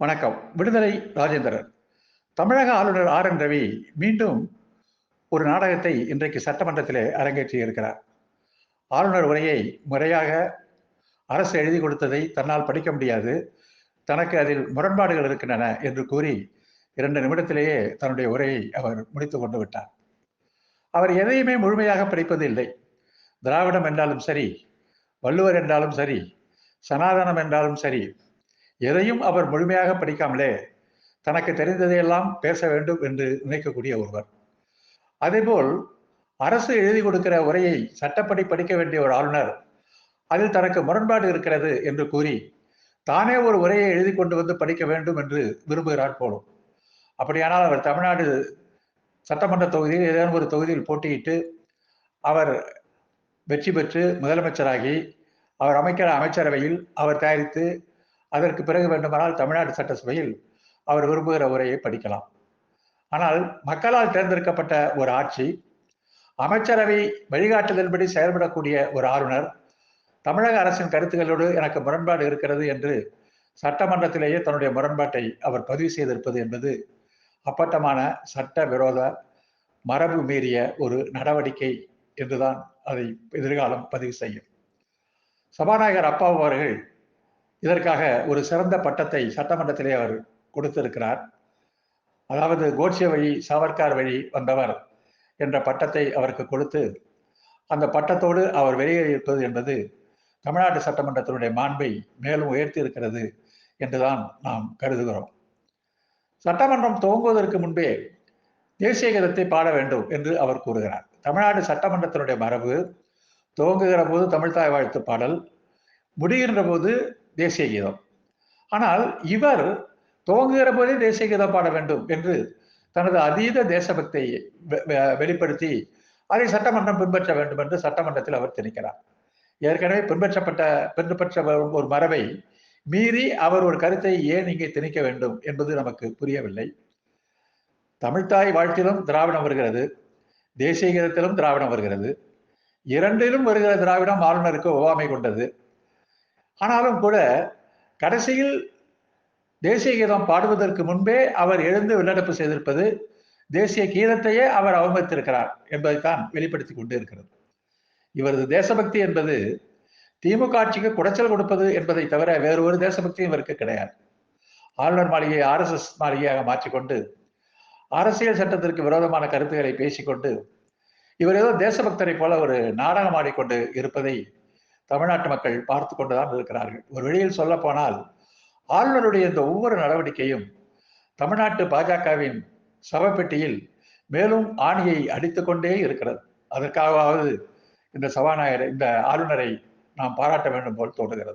வணக்கம். விடுதலை ராஜேந்திரன் தமிழக ஆளுநர் ஆர் என் ரவி மீண்டும் ஒரு நாடகத்தை இன்றைக்கு சட்டமன்றத்திலே அரங்கேற்றியிருக்கிறார். ஆளுநர் உரையை முறையாக அரசு எழுதி கொடுத்ததை தன்னால் படிக்க முடியாது. தனக்கு அதில் முரண்பாடுகள் இருக்கின்றன என்று கூறி இரண்டு நிமிடத்திலேயே தன்னுடைய உரையை அவர் முடித்து கொண்டு விட்டார். அவர் எதையுமே முழுமையாக படிப்பது இல்லை. திராவிடம் என்றாலும் சரி வள்ளுவர் என்றாலும் சரி சனாதனம் என்றாலும் சரி எதையும் அவர் முழுமையாக படிக்காமலே தனக்கு தெரிந்ததையெல்லாம் பேச வேண்டும் என்று நினைக்கக்கூடிய ஒருவர். அதேபோல் அரசு எழுதி கொடுக்கிற உரையை சட்டப்படி படிக்க வேண்டிய ஒரு ஆளுநர் அதில் தனக்கு முரண்பாடு இருக்கிறது என்று கூறி தானே ஒரு உரையை எழுதி கொண்டு வந்து படிக்க வேண்டும் என்று விரும்புகிறார் போலும். அப்படியானால் அவர் தமிழ்நாடு சட்டமன்ற தொகுதியில் ஏதேனும் ஒரு தொகுதியில் போட்டியிட்டு அவர் வெற்றி பெற்று முதலமைச்சராகி அவர் அமைக்கிற அமைச்சரவையில் அவர் தயாரித்து அதற்கு பிறகு வேண்டுமானால் தமிழ்நாடு சட்டசபையில் அவர் விரும்புகிற உரையை படிக்கலாம். ஆனால் மக்களால் தேர்ந்தெடுக்கப்பட்ட ஒரு ஆட்சி அமைச்சரவை வழிகாட்டுதல்படி செயல்படக்கூடிய ஒரு ஆளுநர் தமிழக அரசின் கருத்துக்களோடு எனக்கு முரண்பாடு இருக்கிறது என்று சட்டமன்றத்திலேயே தன்னுடைய முரண்பாட்டை அவர் பதிவு செய்திருப்பது என்பது அப்பட்டமான சட்ட விரோத மரபு மீறிய ஒரு நடவடிக்கை என்றுதான் அதை எதிர்காலம் பதிவு செய்யும். சபாநாயகர் அப்பா அவர்கள் இதற்காக ஒரு சிறந்த பட்டத்தை சட்டமன்றத்திலே அவர் கொடுத்திருக்கிறார். அதாவது கோட்சே வழி சாவர்கார் வழி வந்தவர் என்ற பட்டத்தை அவருக்கு கொடுத்து அந்த பட்டத்தோடு அவர் வெளியேறியிருப்பது என்பது தமிழ்நாட்டு சட்டமன்றத்தினுடைய மாண்பை மேலும் உயர்த்தி இருக்கிறது என்றுதான் நாம் கருதுகிறோம். சட்டமன்றம் துவங்குவதற்கு முன்பே தேசிய கீதத்தை பாட வேண்டும் என்று அவர் கூறுகிறார். தமிழ்நாடு சட்டமன்றத்தினுடைய மரபு துவங்குகிற போது தமிழ்தாய் வாழ்த்து பாடல் முடிகின்ற போது தேசிய கீதம். ஆனால் இவர் துவங்குகிற போதே தேசிய கீதம் பாட வேண்டும் என்று தனது அதீத தேசபக்தியை வெளிப்படுத்தி அதை சட்டமன்றம் பின்பற்ற வேண்டும் என்று சட்டமன்றத்தில் அவர் திணிக்கிறார். ஏற்கனவே பின்பற்றப்பட்ட பின்பற்ற ஒரு மரபை மீறி அவர் ஒரு கருத்தை ஏன் இங்கே திணிக்க வேண்டும் என்பது நமக்கு புரியவில்லை. தமிழ்தாய் வாழ்த்திலும் திராவிடம் வருகிறது தேசிய கீதத்திலும் திராவிடம் வருகிறது. இரண்டிலும் வருகிற திராவிடம் ஆளுநருக்கு ஒவ்வாமை கொண்டது. ஆனாலும் கூட கடைசியில் தேசிய கீதம் பாடுவதற்கு முன்பே அவர் எழுந்து வெளிநடப்பு செய்திருப்பது தேசிய கீதத்தையே அவர் அவமதித்திருக்கிறார் என்பதைத்தான் வெளிப்படுத்தி கொண்டு இருக்கிறது இவரது தேசபக்தி என்பது திமுக ஆட்சிக்கு குடைச்சல் கொடுப்பது என்பதை தவிர வேறு ஒரு தேசபக்தியும் இவருக்கு கிடையாது. ஆளுநர் மாளிகையை ஆர்எஸ்எஸ் மாளிகையாக மாற்றிக்கொண்டு அரசியல் சட்டத்திற்கு விரோதமான கருத்துக்களை பேசிக்கொண்டு இவர் ஏதோ தேசபக்தரை போல ஒரு நாடகம் ஆடிக்கொண்டு இருப்பதை தமிழ்நாட்டு மக்கள் பார்த்து கொண்டுதான் இருக்கிறார்கள். ஒரு வழியில் சொல்ல போனால் ஆளுநருடைய இந்த ஒவ்வொரு நடவடிக்கையும் தமிழ்நாட்டு பாஜகவின் சபப்பெட்டியில் மேலும் ஆணியை அடித்துக்கொண்டே இருக்கிறது. அதற்காகவாவது இந்த சபாநாயகர் இந்த ஆளுநரை நாம் பாராட்ட வேண்டும் போல் தோன்றுகிறது.